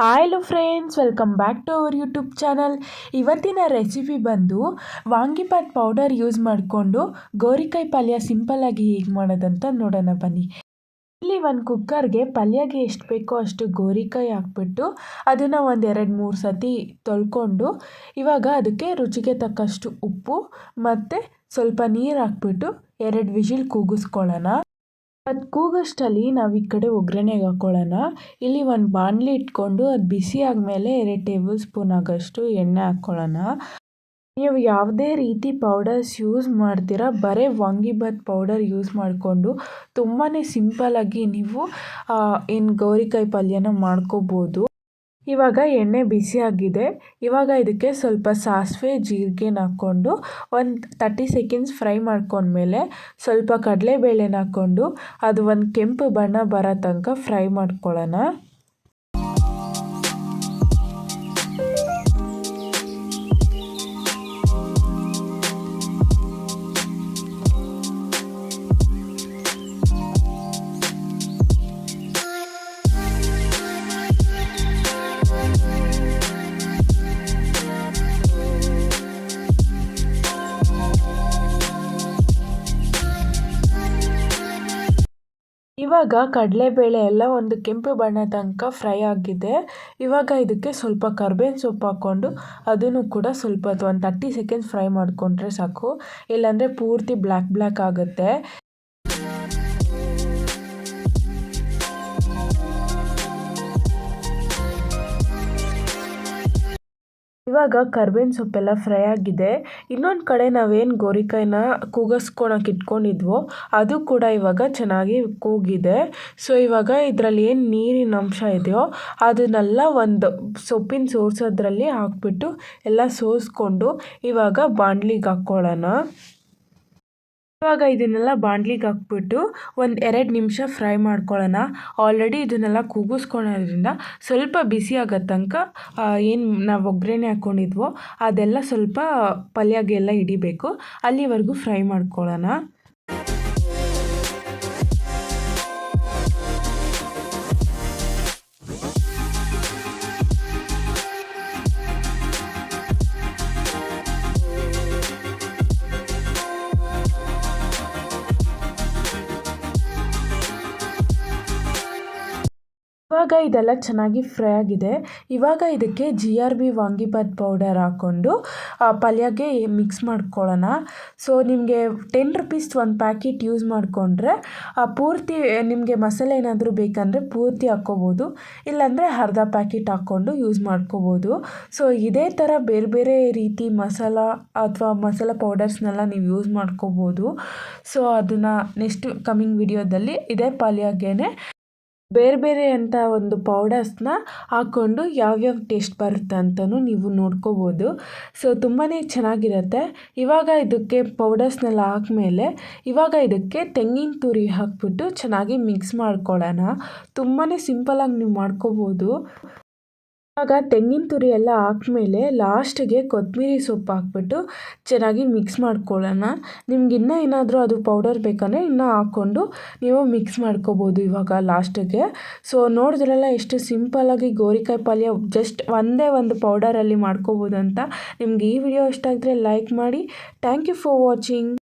ಹಾಯ್ಲು friends welcome back to our YouTube channel ಇವತ್ತಿನ recipe ಬಂದು vangibath powder use ಮಾಡಿಕೊಂಡು ಗೋರಿಕಾಯಿ ಪಲ್ಯ ಸಿಂಪಲ್ಲಾಗಿ ಹೇಗೆ ಮಾಡೋದಂತ ನೋಡೋಣ ಬನ್ನಿ. ಇಲ್ಲಿ ಒಂದು ಕುಕ್ಕರ್ಗೆ ಪಲ್ಯಗೆ ಎಷ್ಟು ಬೇಕೋ ಅಷ್ಟು ಗೋರಿಕಾಯಿ ಹಾಕ್ಬಿಟ್ಟು ಅದನ್ನು ಒಂದು ಎರಡು ಮೂರು ಸತಿ ತೊಳ್ಕೊಂಡು ಇವಾಗ ಅದಕ್ಕೆ ರುಚಿಗೆ ತಕ್ಕಷ್ಟು ಉಪ್ಪು ಮತ್ತು ಸ್ವಲ್ಪ ನೀರು ಹಾಕ್ಬಿಟ್ಟು ಎರಡು ವಿಷಿಲ್ ಕೂಗಿಸ್ಕೊಳ್ಳೋಣ. ಅದು ಕೂಗೋಷ್ಟರಲ್ಲಿ ನಾವು ಈ ಕಡೆ ಒಗ್ಗರಣೆಗೆ ಹಾಕ್ಕೊಳ್ಳೋಣ ಇಲ್ಲಿ ಒಂದು ಬಾಣಲಿ ಇಟ್ಕೊಂಡು ಅದು ಬಿಸಿ ಆದಮೇಲೆ ಎರಡು ಟೇಬಲ್ ಸ್ಪೂನ್ ಆಗೋಷ್ಟು ಎಣ್ಣೆ ಹಾಕ್ಕೊಳ್ಳೋಣ ನೀವು ಯಾವುದೇ ರೀತಿ ಪೌಡರ್ಸ್ ಯೂಸ್ ಮಾಡ್ತೀರಾ, ಬರೀ ವಾಂಗಿಬಾತ್ ಪೌಡರ್ ಯೂಸ್ ಮಾಡಿಕೊಂಡು ತುಂಬಾ ಸಿಂಪಲ್ಲಾಗಿ ನೀವು ಏನು ಗೌರಿಕಾಯಿ ಪಲ್ಯನ ಮಾಡ್ಕೋಬೋದು. ಇವಾಗ ಎಣ್ಣೆ ಬಿಸಿಯಾಗಿದೆ ಇವಾಗ ಇದಕ್ಕೆ ಸ್ವಲ್ಪ ಸಾಸಿವೆ, ಜೀರಿಗೆನ ಹಾಕ್ಕೊಂಡು ಒಂದು ತರ್ಟಿ ಸೆಕೆಂಡ್ಸ್ ಫ್ರೈ ಮಾಡ್ಕೊಂಡ್ಮೇಲೆ ಸ್ವಲ್ಪ ಕಡಲೆಬೇಳೆನ ಹಾಕ್ಕೊಂಡು ಅದು ಒಂದು ಕೆಂಪು ಬಣ್ಣ ಬರೋ ತನಕ ಫ್ರೈ ಮಾಡ್ಕೊಳ್ಳೋಣ. ಇವಾಗ ಕಡಲೆಬೇಳೆ ಎಲ್ಲ ಒಂದು ಕೆಂಪು ಬಣ್ಣ ತನಕ ಫ್ರೈ ಆಗಿದೆ. ಇವಾಗ ಇದಕ್ಕೆ ಸ್ವಲ್ಪ ಕರ್ಬೇವಿನ ಸೊಪ್ಪು ಹಾಕ್ಕೊಂಡು ಅದನ್ನು ಕೂಡ ಸ್ವಲ್ಪ ಒಂದು ತರ್ಟಿ ಸೆಕೆಂಡ್ಸ್ ಫ್ರೈ ಮಾಡಿಕೊಂಡ್ರೆ ಸಾಕು. ಇಲ್ಲಾಂದರೆ ಪೂರ್ತಿ ಬ್ಲ್ಯಾಕ್ ಬ್ಲ್ಯಾಕ್ ಆಗುತ್ತೆ. ಇವಾಗ ಕರ್ಬೇವಿನ ಸೊಪ್ಪೆಲ್ಲ ಫ್ರೈ ಆಗಿದೆ. ಇನ್ನೊಂದು ಕಡೆ ನಾವೇನು ಗೋರಿಕಾಯಿನ ಕೂಗಿಸ್ಕೊಳಕ್ಕೆ ಇಟ್ಕೊಂಡಿದ್ವೋ, ಅದು ಕೂಡ ಇವಾಗ ಚೆನ್ನಾಗಿ ಕೂಗಿದೆ. ಸೊ ಇವಾಗ ಇದರಲ್ಲಿ ಏನು ನೀರಿನ ಅಂಶ ಇದೆಯೋ, ಅದನ್ನೆಲ್ಲ ಒಂದು ಸೊಪ್ಪಿನ ಸೋರ್ಸೋದ್ರಲ್ಲಿ ಹಾಕ್ಬಿಟ್ಟು ಎಲ್ಲ ಸೋಸ್ಕೊಂಡು ಇವಾಗ ಬಾಂಡ್ಲಿಗೆ ಹಾಕ್ಕೊಳ್ಳೋಣ. ಇವಾಗ ಇದನ್ನೆಲ್ಲ ಬಾಂಡ್ಲಿಗೆ ಹಾಕ್ಬಿಟ್ಟು ಒಂದು ಎರಡು ನಿಮಿಷ ಫ್ರೈ ಮಾಡ್ಕೊಳ್ಳೋಣ ಆಲ್ರೆಡಿ ಇದನ್ನೆಲ್ಲ ಕೂಗಿಸ್ಕೊಳೋದ್ರಿಂದ ಸ್ವಲ್ಪ ಬಿಸಿ ಆಗೋ ತನಕ ಏನು ನಾವು ಒಗ್ಗರಣೆ ಹಾಕ್ಕೊಂಡಿದ್ವೋ ಅದೆಲ್ಲ ಸ್ವಲ್ಪ ಪಲ್ಯಗೆಲ್ಲ ಹಿಡಿಬೇಕು. ಅಲ್ಲಿವರೆಗೂ ಫ್ರೈ ಮಾಡ್ಕೊಳ್ಳೋಣ ಇವಾಗ ಇದೆಲ್ಲ ಚೆನ್ನಾಗಿ ಫ್ರೈ ಆಗಿದೆ. ಇವಾಗ ಇದಕ್ಕೆ G R B vangibath powder ಹಾಕ್ಕೊಂಡು ಪಲ್ಯಗೆ ಮಿಕ್ಸ್ ಮಾಡ್ಕೊಳ್ಳೋಣ. ಸೊ ನಿಮಗೆ ಟೆನ್ ರುಪೀಸ್ ಒಂದು ಪ್ಯಾಕೆಟ್ ಯೂಸ್ ಮಾಡಿಕೊಂಡ್ರೆ ಪೂರ್ತಿ ನಿಮಗೆ ಮಸಾಲೆ ಏನಾದರೂ ಬೇಕಂದರೆ ಪೂರ್ತಿ ಹಾಕ್ಕೋಬೋದು. ಇಲ್ಲಾಂದರೆ ಅರ್ಧ ಪ್ಯಾಕೆಟ್ ಹಾಕ್ಕೊಂಡು ಯೂಸ್ ಮಾಡ್ಕೋಬೋದು. ಸೊ ಇದೇ ಥರ ಬೇರೆ ಬೇರೆ ರೀತಿ ಮಸಾಲ ಅಥವಾ ಮಸಾಲ ಪೌಡರ್ಸ್ನೆಲ್ಲ ನೀವು ಯೂಸ್ ಮಾಡ್ಕೋಬೋದು. ಸೊ ಅದನ್ನು ನೆಕ್ಸ್ಟ್ ಕಮ್ಮಿಂಗ್ ವಿಡಿಯೋದಲ್ಲಿ ಇದೇ ಪಲ್ಯಗೇ ಬೇರೆ ಬೇರೆ ಅಂತ ಒಂದು ಪೌಡರ್ಸ್ನ ಹಾಕ್ಕೊಂಡು ಯಾವ್ಯಾವ ಟೇಸ್ಟ್ ಬರುತ್ತೆ ಅಂತಲೂ ನೀವು ನೋಡ್ಕೋಬೋದು. ಸೊ ತುಂಬಾ ಚೆನ್ನಾಗಿರುತ್ತೆ. ಇವಾಗ ಇದಕ್ಕೆ ಪೌಡರ್ಸ್ನೆಲ್ಲ ಹಾಕ್ಮೇಲೆ ಇವಾಗ ಇದಕ್ಕೆ ತೆಂಗಿನ ತುರಿ ಹಾಕ್ಬಿಟ್ಟು ಚೆನ್ನಾಗಿ ಮಿಕ್ಸ್ ಮಾಡ್ಕೊಳ್ಳೋಣ. ತುಂಬಾ ಸಿಂಪಲಾಗಿ ನೀವು ಮಾಡ್ಕೋಬೋದು. ಇವಾಗ ತೆಂಗಿನ ತುರಿ ಎಲ್ಲ ಹಾಕ್ಮೇಲೆ ಲಾಸ್ಟಿಗೆ ಕೊತ್ತಂಬರಿ ಸೊಪ್ಪು ಹಾಕ್ಬಿಟ್ಟು ಚೆನ್ನಾಗಿ ಮಿಕ್ಸ್ ಮಾಡ್ಕೊಳ್ಳೋಣ. ನಿಮ್ಗೆ ಇನ್ನೂ ಏನಾದರೂ ಅದು ಪೌಡರ್ ಬೇಕಂದರೆ ಇನ್ನೂ ಹಾಕ್ಕೊಂಡು ನೀವು ಮಿಕ್ಸ್ ಮಾಡ್ಕೋಬೋದು ಇವಾಗ ಲಾಸ್ಟಿಗೆ. ಸೊ ನೋಡಿದ್ರಲ್ಲ ಎಷ್ಟು ಸಿಂಪಲ್ಲಾಗಿ ಗೋರಿಕಾಯಿ ಪಲ್ಯ ಜಸ್ಟ್ ಒಂದೇ ಒಂದು ಪೌಡರಲ್ಲಿ ಮಾಡ್ಕೋಬೋದು ಅಂತ ನಿಮ್ಗೆ ಈ ವಿಡಿಯೋ ಇಷ್ಟ ಆಗಿದ್ರೆ ಲೈಕ್ ಮಾಡಿ. Thank you for watching